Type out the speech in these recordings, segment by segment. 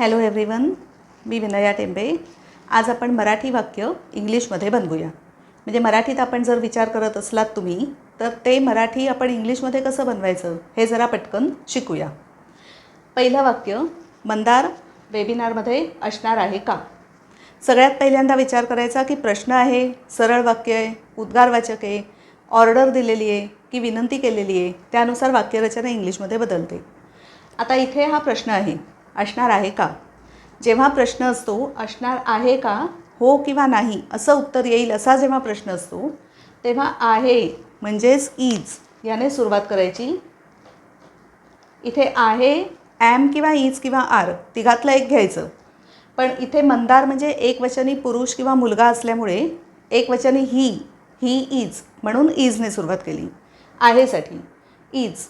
Hello everyone मी विनया टेंबे. आज आपण मराठी वाक्य इंग्लिशमध्ये बनवूया. म्हणजे मराठीत आपण जर विचार करत असलात तुम्ही तर ते मराठी आपण इंग्लिशमध्ये कसं बनवायचं हे जरा पटकन शिकूया. पहिलं वाक्य मंदार वेबिनारमध्ये असणार आहे का? सगळ्यात पहिल्यांदा विचार करायचा की प्रश्न आहे सरळ वाक्य आहे उद्गारवाचक आहे ऑर्डर दिलेली आहे की विनंती केलेली आहे त्यानुसार वाक्यरचना इंग्लिशमध्ये बदलते. आता इथे हा प्रश्न आहे. असणार आहे का? जेव्हा प्रश्न असतो असणार आहे का? हो किंवा नाही असं उत्तर येईल असा जेव्हा प्रश्न असतो तेव्हा आहे म्हणजेच इज याने सुरुवात करायची. इथे आहे ॲम किंवा इज किंवा आर तिघातलं एक घ्यायचं. पण इथे मंदार म्हणजे एकवचनी पुरुष किंवा मुलगा असल्यामुळे एकवचनी ही ही इज म्हणून इजने सुरुवात केली. आहेसाठी इज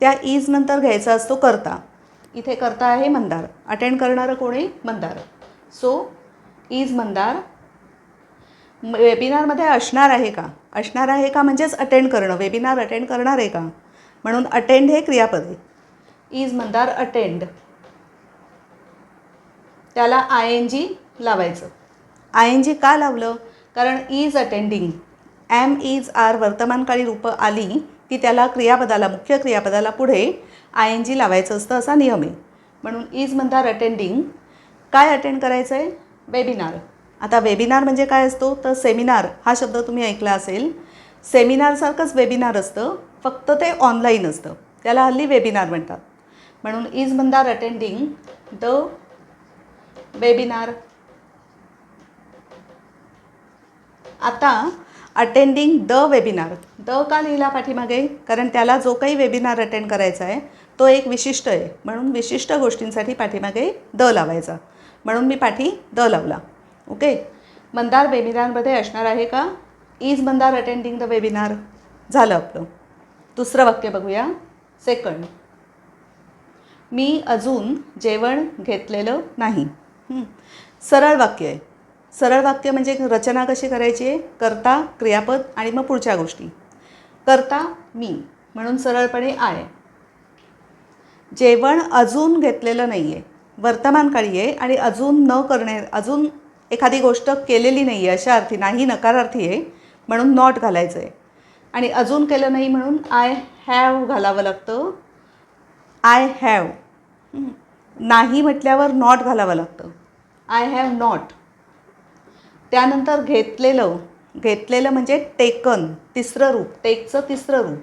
त्या इजनंतर घ्यायचा असतो करता. इथे करता आहे मंदार. अटेंड करणारं कोणी मंदार. So is Mandar. वेबिनारमध्ये असणार आहे का? असणार आहे का म्हणजेच अटेंड करणं? वेबिनार अटेंड करणार आहे का? म्हणून अटेंड हे क्रियापद आहे. इज मंदार अटेंड त्याला आय एन जी लावायचं. आय एन जी का लावलं? कारण is attending am is are वर्तमानकाळी रूपं आली की त्याला क्रियापदाला मुख्य क्रियापदाला पुढे आय एन जी लावायचं असतं असा नियम आहे. म्हणून इज म्हणतात अटेंडिंग काय अटेंड करायचं आहे? वेबिनार आता वेबिनार म्हणजे काय असतो? तर सेमिनार हा शब्द तुम्ही ऐकला असेल. सेमिनारसारखंच वेबिनार असतं. फक्त ते ऑनलाईन असतं. त्याला हल्ली वेबिनार म्हणतात. म्हणून is Mandar attending the webinar आता अटेंडिंग द वेबिनार द का लिहिला पाठीमागे? कारण त्याला जो काही वेबिनार अटेंड करायचा आहे तो एक विशिष्ट आहे. म्हणून विशिष्ट गोष्टींसाठी पाठीमागे द लावायचा. म्हणून मी पाठी द लावला. ओके? मंदार वेबिनारमध्ये असणार आहे का? Is Mandar attending the webinar? झालं आपलं. दुसरं वाक्य बघूया. सेकंड. मी अजून जेवण घेतलेलं नाही. सरळ वाक्य आहे. सरळ वाक्य म्हणजे रचना कशी करायची आहे? करता क्रियापद आणि मग पुढच्या गोष्टी. करता मी. म्हणून सरळपणे आय. जेवण अजून घेतलेलं नाही आहे वर्तमानकाळी आहे आणि अजून न करणे अजून एखादी गोष्ट केलेली नाही आहे अशा अर्थी नाही नकारार्थी आहे म्हणून नॉट घालायचं आहे आणि अजून केलं नाही म्हणून आय हॅव घालावं लागतं. आय हॅव नाही म्हटल्यावर नॉट घालावं लागतं. आय हॅव नॉट त्यानंतर घेतलेलं घेतलेलं म्हणजे टेकन तिसरं रूप. टेकचं तिसरं रूप.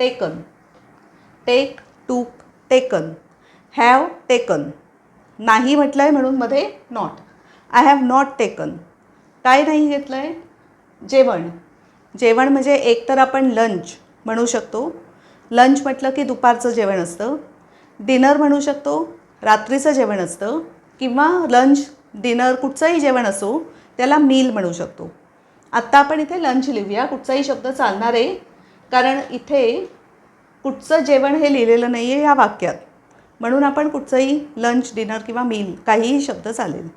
Taken take took taken have taken नाही म्हटलं आहे म्हणून मध्ये not I have not taken काय नाही घेतलं आहे जेवण. जेवण म्हणजे एकतर आपण लंच म्हणू शकतो. लंच म्हटलं की दुपारचं जेवण असतं. डिनर म्हणू शकतो. रात्रीचं जेवण असतं. किंवा लंच डिनर कुठचंही जेवण असो त्याला मील म्हणू शकतो. आत्ता आपण इथे लंच लिहूया. कुठचाही शब्द चालणार आहे. कारण इथे कुठचं जेवण हे लिहिलेलं नाही आहे या वाक्यात. म्हणून आपण कुठचंही लंच डिनर किंवा मील काहीही शब्द चालेल.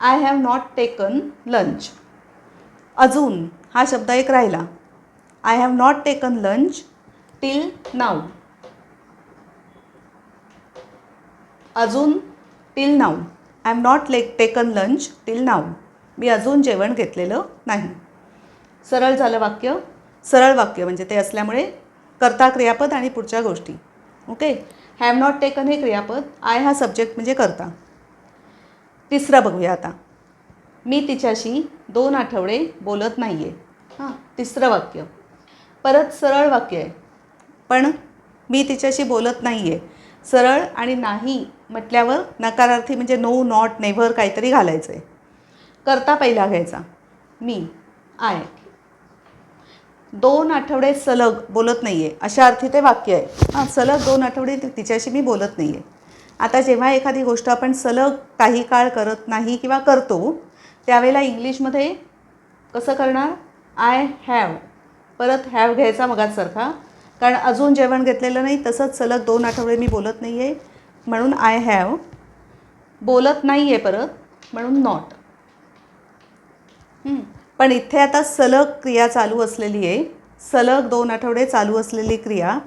I have not taken lunch अजून हा शब्द एक राहिला. I have not taken lunch till now अजून till now I am not lake taken lunch till now मी अजून जेवण घेतलेलं नाही. सरळ झालं वाक्य. सरळ वाक्य म्हणजे ते असल्यामुळे करता क्रियापद आणि पुढच्या गोष्टी. ओके हॅव नॉट टेकन हे क्रियापद. आय हा सब्जेक्ट म्हणजे करता. तिसरं बघूया आता. मी तिच्याशी दोन आठवडे बोलत नाही आहे हां तिसरं वाक्य. परत सरळ वाक्य आहे. पण मी तिच्याशी बोलत नाही आहे सरळ आणि नाही म्हटल्यावर नकारार्थी म्हणजे नो नॉट नेव्हर काहीतरी घालायचं आहे करता पहिला घ्यायचा. मी आय दोन आठवडे सलग बोलत नाही आहे अशा अर्थी ते वाक्य आहे. हां सलग दोन आठवडे तिच्याशी मी बोलत नाही आहे आता जेव्हा एखादी गोष्ट आपण सलग काही काळ करत नाही किंवा करतो त्यावेळेला इंग्लिशमध्ये कसं करणार? आय हॅव परत हॅव घ्यायचा मगाचसारखा कारण अजून जेवण घेतलेलं नाही तसंच सलग दोन आठवडे मी बोलत नाही आहे म्हणून आय हॅव बोलत नाही आहे परत म्हणून नॉट पण इथे आता सलग क्रिया चालू असलेली आहे. सलग दोन आठवडे चालू असलेली क्रिया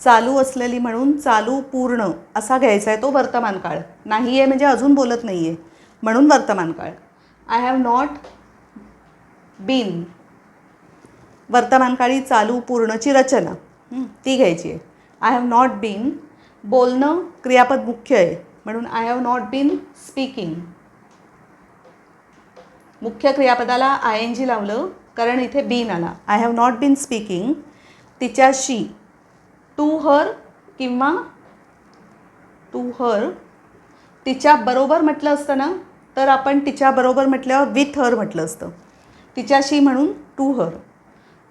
चालू असलेली म्हणून चालू पूर्ण असा घ्यायचा आहे तो वर्तमान काळ. नाही आहे म्हणजे अजून बोलत नाही आहे म्हणून वर्तमान काळ. आय हॅव नॉट बीन वर्तमानकाळी चालू पूर्णची रचना. ती घ्यायची आहे. आय हॅव नॉट बीन बोलणं क्रियापद मुख्य आहे. म्हणून I have not been speaking मुख्य क्रियापदाला आय एन जी लावलं कारण इथे बीन आला. I have not been speaking तिच्याशी टू हर किंवा टू हर तिच्याबरोबर म्हटलं असतं ना तर आपण तिच्याबरोबर म्हटल्यावर विथ हर म्हटलं असतं. तिच्याशी म्हणून टू हर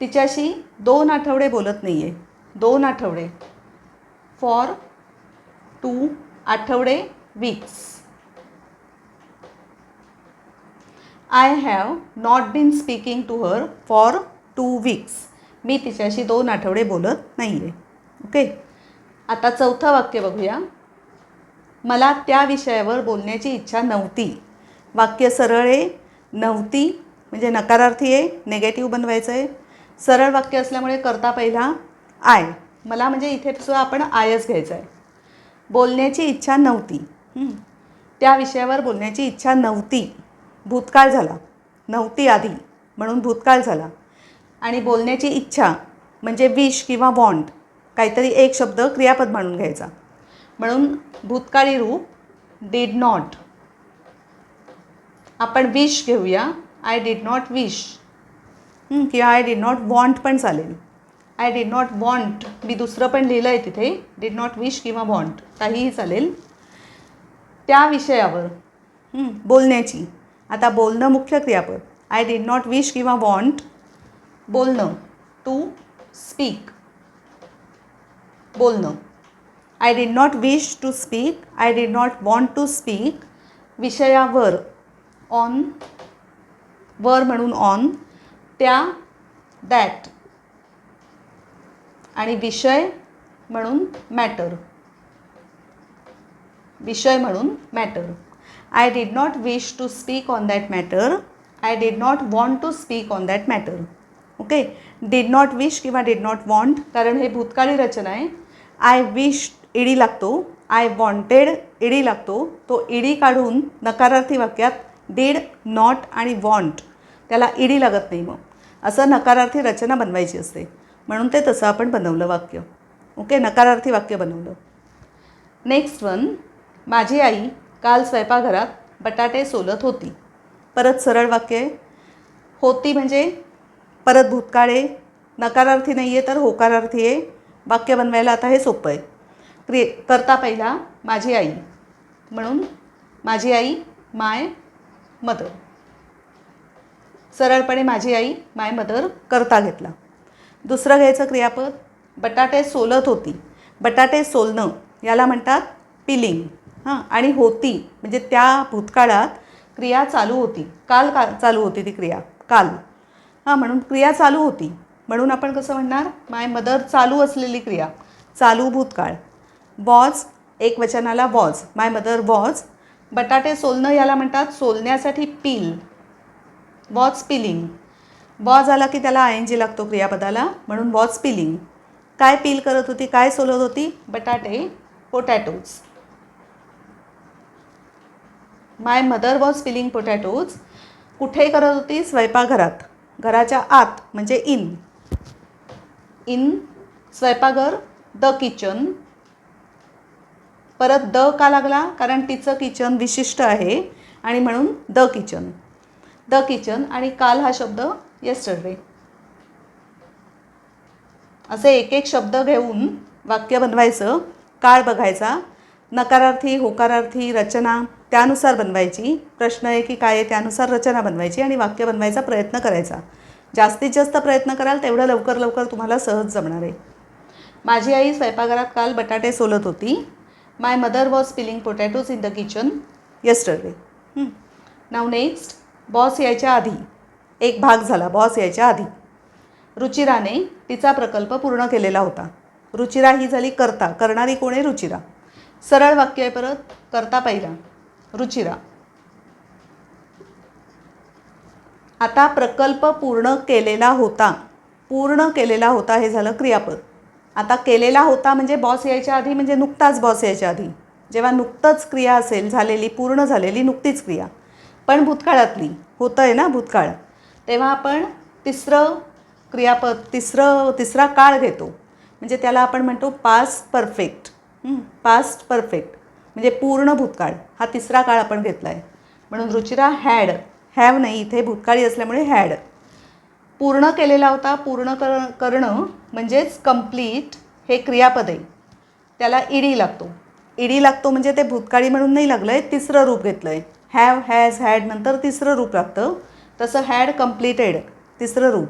तिच्याशी दोन आठवडे बोलत नाही आहे दोन आठवडे. फॉर टू आठवडे weeks I have not been speaking to her for two weeks मी तिच्याशी दोन आठवडे बोलत नाही आहे ओके आता चौथं वाक्य बघूया. मला त्या विषयावर बोलण्याची इच्छा नव्हती. वाक्य सरळ आहे नव्हती म्हणजे नकारार्थी आहे नेगेटिव्ह बनवायचं आहे. सरळ वाक्य असल्यामुळे करता पहिला आय मला म्हणजे इथे सुद्धा आपण आयच घ्यायचं आहे. बोलण्याची इच्छा नव्हती. त्या विषयावर बोलण्याची इच्छा नव्हती. भूतकाळ झाला. नव्हती आधी म्हणून भूतकाळ झाला. आणि बोलण्याची इच्छा म्हणजे विश किंवा वॉन्ट काहीतरी एक शब्द क्रियापद म्हणून घ्यायचा. म्हणून भूतकाळी रूप डीड नॉट आपण विश घेऊया. आय डीड नॉट विश किंवा आय डीड नॉट वॉन्ट पण चालेल. आय डीड नॉट वॉन्ट मी दुसरं पण लिहिलं आहे तिथे. डीड नॉट विश किंवा वॉन्ट काहीही चालेल. त्या विषयावर. बोलण्याची. आता बोलणं मुख्य क्रियापद. आय डीड नॉट विश किंवा वॉन्ट बोलणं. टू स्पीक बोलणं. I did not wish to speak I did not want to speak विषयावर. ऑन वर म्हणून ऑन त्या दॅट आणि विषय म्हणून मॅटर विषय म्हणून matter I did not wish to speak on that matter I did not want to speak on that matter okay did not wish किंवा डीड नॉट वॉन्ट कारण हे भूतकाळी रचना आहे. आय विश ईडी लागतो. आय वॉन्टेड ईडी लागतो. तो ED काढून नकारार्थी वाक्यात डीड नॉट आणि वॉन्ट त्याला ईडी लागत नाही मग. असं नकारार्थी रचना बनवायची असते. म्हणून ते तसं आपण बनवलं वाक्य. ओके नकारार्थी वाक्य बनवलं. नेक्स्ट वन माझी आई काल स्वयंपाकघरात बटाटे सोलत होती. परत सरळ वाक्य होती म्हणजे परत भूतकाळे नकारार्थी नाही आहे तर होकारार्थी आहे. वाक्य बनवायला आता हे सोपं आहे. क्रिए करता पहिला माझी आई. म्हणून माझी आई माय मदर. सरळपणे माझी आई माय मदर करता घेतला. दुसरं घ्यायचं क्रियापद बटाटे सोलत होती. बटाटे सोलणं याला म्हणतात पिलिंग. हां आणि होती. म्हणजे त्या भूतकाळात क्रिया चालू होती. काल का चालू होती ती क्रिया? काल. हां म्हणून क्रिया चालू होती. म्हणून आपण कसं म्हणणार? माय मदर चालू असलेली क्रिया. चालू भूतकाळ. वॉज एक वचनाला वॉज माय मदर वॉज बटाटे सोलणं याला म्हणतात सोलण्यासाठी पील वॉज पिलिंग वॉज आला की त्याला आय एन जी लागतो क्रियापदाला. म्हणून वॉज पिलिंग काय पील करत होती? काय सोलत होती? बटाटे potatoes my mother was peeling potatoes कुठे करत होती? स्वयंपाकघरात. घराच्या आत म्हणजे इन. इन स्वयंपाकघर द किचन परत द का लागला? कारण तिचं किचन विशिष्ट आहे. आणि म्हणून द किचन द किचन आणि काल हा शब्द येस्टरडे असे एक एक शब्द घेऊन वाक्य बनवायचं काळ बघायचा. नकारार्थी होकारार्थी रचना त्यानुसार बनवायची. प्रश्न आहे की काय आहे त्यानुसार रचना बनवायची आणि वाक्य बनवायचा प्रयत्न करायचा. जास्तीत जास्त प्रयत्न कराल तेवढं लवकर लवकर तुम्हाला सहज जमणार आहे. माझी आई स्वयंपाकघरात काल बटाटे सोलत होती. My mother was peeling potatoes in the kitchen yesterday now next boss यायच्या आधी. एक भाग झाला बॉस यायच्या आधी. रुचिराने तिचा प्रकल्प पूर्ण केलेला होता. रुचिरा ही झाली करता. करणारी कोण आहे रुचिरा? सरळ वाक्य आहे परत. करता पहिला. रुचिरा. आता प्रकल्प पूर्ण केलेला होता. पूर्ण केलेला होता हे झालं क्रियापद. आता केलेला होता म्हणजे बॉस यायच्या आधी म्हणजे नुकताच बॉस यायच्या आधी. जेव्हा नुकतंच क्रिया असेल झालेली पूर्ण झालेली नुकतीच क्रिया. पण भूतकाळातली होतं आहे ना भूतकाळ. तेव्हा आपण तिसरं क्रियापद तिसरं तिसरा काळ घेतो. म्हणजे त्याला आपण म्हणतो पास्ट परफेक्ट पास्ट परफेक्ट म्हणजे पूर्ण भूतकाळ. हा तिसरा काळ आपण घेतला आहे म्हणून रुचिरा हॅड हॅव नाही. इथे भूतकाळी असल्यामुळे हॅड पूर्ण केलेला होता पूर्ण कर करणं म्हणजेच कंप्लीट हे क्रियापद. आहे त्याला ईडी लागतो. ईडी लागतो म्हणजे ते भूतकाळी म्हणून नाही लागलं आहे तिसरं रूप घेतलं आहे हॅव हॅज हॅड नंतर तिसरं रूप लागतं. तसं हॅड कम्प्लिटेड तिसरं रूप.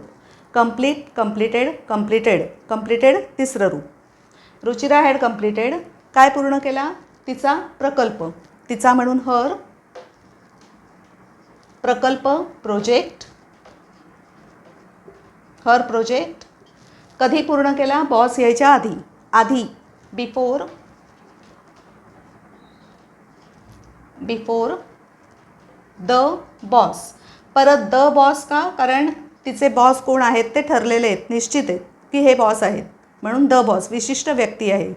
कंप्लीट कम्प्लिटेड कम्प्लिटेड कम्प्लिटेड तिसरं रूप. रुचिरा हॅड कम्प्लिटेड काय पूर्ण केला? तिचा प्रकल्प. तिचा म्हणून हर प्रकल्प प्रोजेक्ट हर प्रोजेक्ट कधी पूर्ण केला? बॉस यायच्या आधी. आधी. बिफोर बिफोर द बॉस परत द बॉस का? कारण तिचे बॉस कोण आहेत ते ठरलेले आहेत. निश्चित आहेत की हे बॉस आहेत. म्हणून द बॉस विशिष्ट व्यक्ती आहे.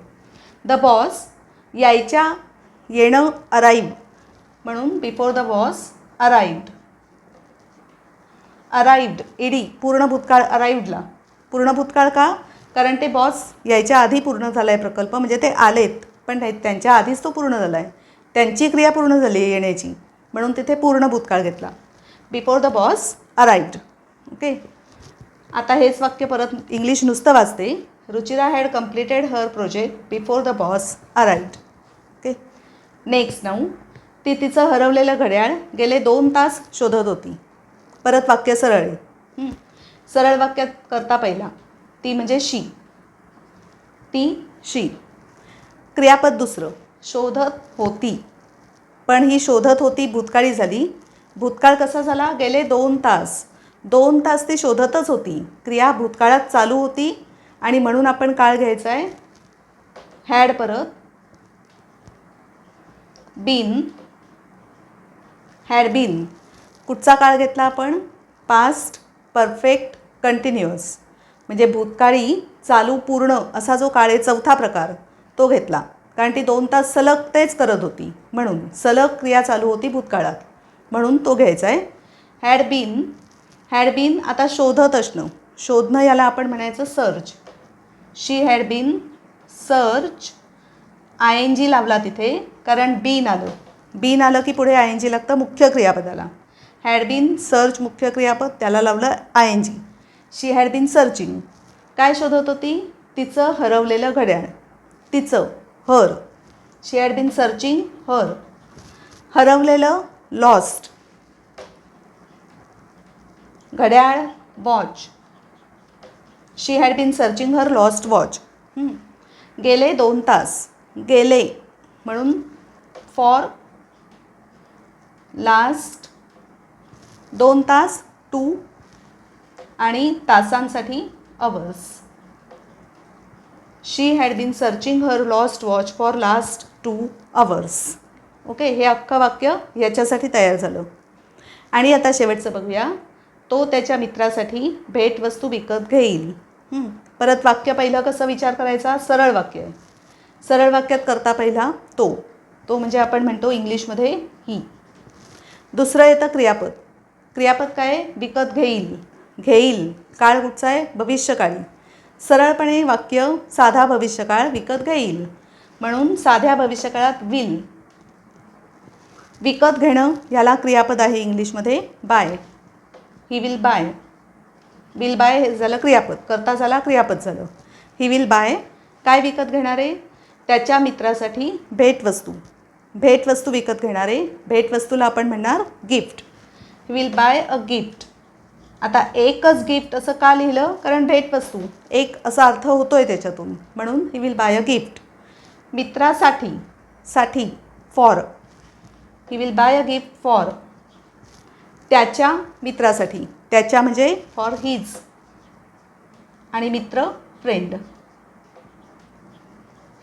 द बॉस यायच्या येणं अराईव्ह म्हणून before the boss arrived arrived ED पूर्ण भूतकाळ अराईव्डला पूर्ण भूतकाळ का? कारण ते बॉस यायच्या आधी पूर्ण झाला आहे प्रकल्प म्हणजे ते आलेत पण त्यांच्या आधीच तो पूर्ण झाला आहे त्यांची क्रिया पूर्ण झाली आहे येण्याची म्हणून तिथे पूर्ण भूतकाळ घेतला. Before the boss arrived okay? आता हेच वाक्य परत इंग्लिश नुसतं वाचते. Ruchira had completed her project before the boss arrived okay next now ती तिचं हरवलेलं घड्याळ गेले दोन तास शोधत होती. परत वाक्य सरळ आहे. सरळ वाक्यात करता पहिला. ती म्हणजे शी ती शी क्रियापद दुसरं. शोधत होती. पण ही शोधत होती भूतकाळी झाली. भूतकाळ कसा झाला? गेले दोन तास. दोन तास ती शोधतच होती. क्रिया भूतकाळात चालू होती. आणि म्हणून आपण काळ घ्यायचा आहे हॅड परत. बीन हॅड बीन कुठचा काळ घेतला आपण? पास्ट परफेक्ट कंटिन्युअस म्हणजे भूतकाळी चालू पूर्ण असा जो काळ आहे चौथा प्रकार तो घेतला. कारण ती दोन तास सलग तेच करत होती. म्हणून सलग क्रिया चालू होती भूतकाळात. म्हणून तो घ्यायचा आहे हॅड बीन हॅड बीन आता शोधत असणं. शोधणं याला आपण म्हणायचं search she had been search I N G लावला तिथे कारण बीन आलं. बीन आलं की पुढे आय एन जी लागतं मुख्य क्रियापदाला. हॅड बीन सर्च मुख्य क्रियापद त्याला लावलं I N G she had been searching काय शोधत होती? तिचं हरवलेलं घड्याळ. तिचं her she had been searching her हरवलेलं lost घड्याळ watch she had been searching her lost watch गेले दोन तास. गेले. म्हणून फॉर लास्ट दोन तास टू आणि तासांसाठी hours she had been searching her lost watch for last two hours okay हे अख्खं वाक्य याच्यासाठी तयार झालं. आणि आता शेवटचं बघूया. तो त्याच्या मित्रासाठी भेटवस्तू विकत घेईल. परत वाक्य पहिलं कसं विचार करायचा? सरळ वाक्य आहे. सरळ वाक्यात करता पहिला तो. तो म्हणजे आपण म्हणतो इंग्लिशमध्ये ही. दुसरं येतं क्रियापद. क्रियापद काय? विकत घेईल. घेईल. काळ कुठचा आहे? भविष्यकाळी. सरळपणे वाक्य साधा भविष्यकाळ विकत घेईल. म्हणून साध्या भविष्यकाळात विल विकत घेणं ह्याला क्रियापद आहे इंग्लिशमध्ये. Buy. He will buy will buy हे झालं क्रियापद. करता झाला क्रियापद झालं. ही विल बाय काय विकत घेणारे? त्याच्या मित्रासाठी भेटवस्तू. भेटवस्तू विकत घेणारे. भेटवस्तूला आपण म्हणणार gift he will buy a gift आता एकच गिफ्ट असं का लिहिलं? कारण भेटवस्तू. एक असा अर्थ होतो आहे त्याच्यातून. म्हणून he will buy a gift मित्रासाठी. साठी. For he will buy a gift for त्याच्या मित्रासाठी. त्याच्या म्हणजे फॉर हिज आणि मित्र friend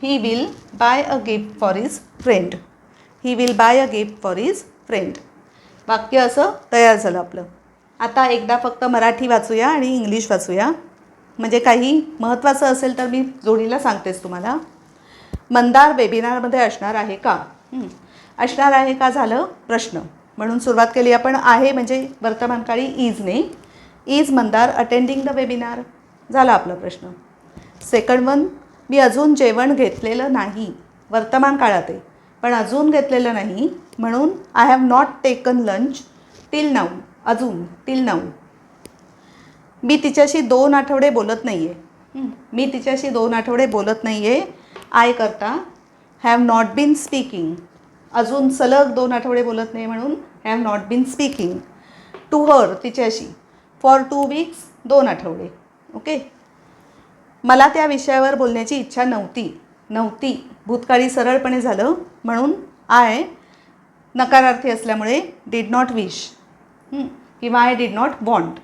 he will buy a gift for his friend he will buy a gift for his friend वाक्य असं तयार झालं आपलं. आता एकदा फक्त मराठी वाचूया आणि इंग्लिश वाचूया. म्हणजे काही महत्त्वाचं असेल तर मी जोडीला सांगतेच तुम्हाला. मंदार वेबिनारमध्ये असणार आहे का? असणार आहे का झालं प्रश्न. म्हणून सुरुवात केली आपण आहे म्हणजे वर्तमानकाळी इजने is Mandar attending the webinar झाला आपला प्रश्न. सेकंड वन मी अजून जेवण घेतलेलं नाही. वर्तमान काळात आहे. पण अजून घेतलेलं नाही. म्हणून I have not taken lunch till now अजून टिल नाऊ मी तिच्याशी दोन आठवडे बोलत नाही आहे मी तिच्याशी दोन आठवडे बोलत नाही आहे आय करता हॅव नॉट बीन स्पीकिंग अजून सलग दोन आठवडे बोलत नाही म्हणून have not been speaking to her तिच्याशी. फॉर टू वीक्स दोन आठवडे. ओके मला त्या विषयावर बोलण्याची इच्छा नव्हती. नव्हती. भूतकाळी सरळपणे झालं. म्हणून आय नकारार्थी असल्यामुळे डीड नॉट विश किंवा आय डीड नॉट वॉन्ट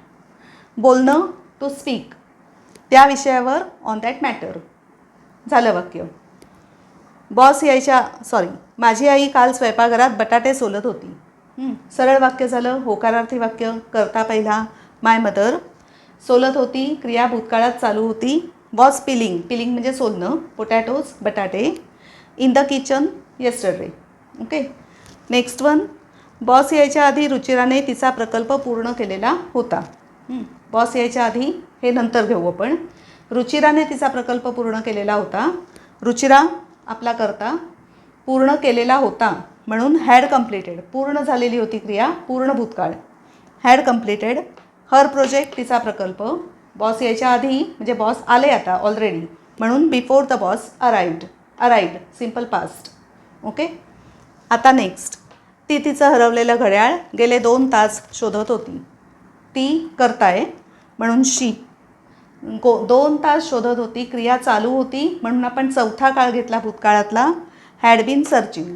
बोलणं टू स्पीक त्या विषयावर ऑन दॅट मॅटर झालं वाक्य. बॉस यायच्या सॉरी माझी आई काल स्वयंपाकघरात बटाटे सोलत होती. सरळ वाक्य झालं होकारार्थी वाक्य करता पहिला माय मदर. सोलत होती क्रिया भूतकाळात चालू होती. वॉज पिलिंग पिलिंग म्हणजे सोलणं पोटॅटोज बटाटे. In the kitchen yesterday. Okay? Next one boss यायच्या आधी रुचिराने तिचा प्रकल्प पूर्ण केलेला होता. बॉस यायच्या आधी हे नंतर घेऊ आपण. रुचिराने तिचा प्रकल्प पूर्ण केलेला होता. रुचिरा आपला करता पूर्ण केलेला होता. म्हणून हॅड कम्प्लिटेड पूर्ण झालेली होती क्रिया पूर्ण भूतकाळ. हॅड कम्प्लिटेड हर प्रोजेक्ट तिचा प्रकल्प. बॉस यायच्या आधी म्हणजे बॉस आले आता ऑलरेडी म्हणून before the boss arrived arrived simple past okay आता नेक्स्ट ती तिचं हरवलेलं घड्याळ गेले दोन तास शोधत होती. ती करताय म्हणून शी गो दोन तास शोधत होती क्रिया चालू होती म्हणून आपण चौथा काळ घेतला भूतकाळातला. हॅड बीन सर्चिंग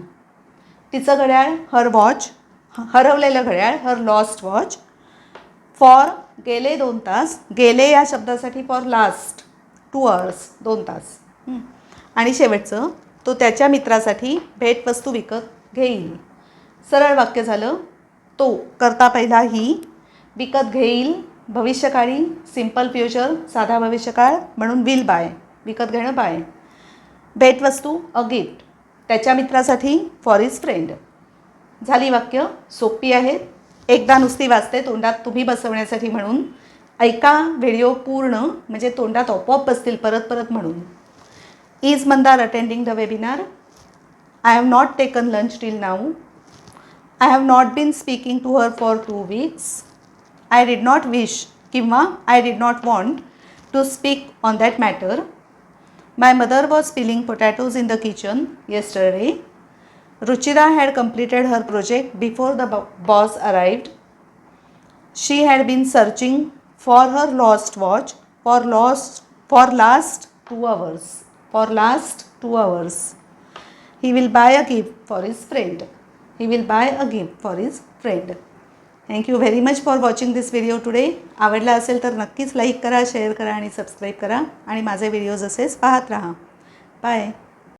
तिचं घड्याळ हर वॉच हरवलेलं घड्याळ हर लॉस्ट वॉच फॉर गेले दोन तास गेले या शब्दासाठी फॉर लास्ट टू अवर्स दोन तास. आणि शेवटचं तो त्याच्या मित्रासाठी भेटवस्तू विकत घेईल. सरळ वाक्य झालं तो करता पहिला ही विकत घेईल भविष्यकाळी सिंपल फ्युचर साधा भविष्यकाळ म्हणून विल बाय विकत घेणं बाय भेटवस्तू अ गिफ्ट त्याच्या मित्रासाठी फॉर इज फ्रेंड झाली वाक्य सोपी आहेत एकदा नुसती वाचते तोंडात तुम्ही बसवण्यासाठी म्हणून. ऐका व्हिडिओ पूर्ण म्हणजे तोंडात आपोआप बसतील परत परत म्हणून. Is Mandar attending the webinar I have not taken lunch till now I have not been speaking to her for two weeks I did not wish किंवा I did not want to speak on that matter My mother was peeling potatoes in the kitchen yesterday. Ruchira had completed her project before the boss arrived. She had been searching for her lost watch for lost for last 2 hours. For last 2 hours. He will buy a gift for his friend. He will buy a gift for his friend. Thank you very much for watching this video today आवडला असेल तर नक्कीच like करा share करा आणि subscribe करा. आणि माझे व्हिडिओज असेच पाहत राहा. बाय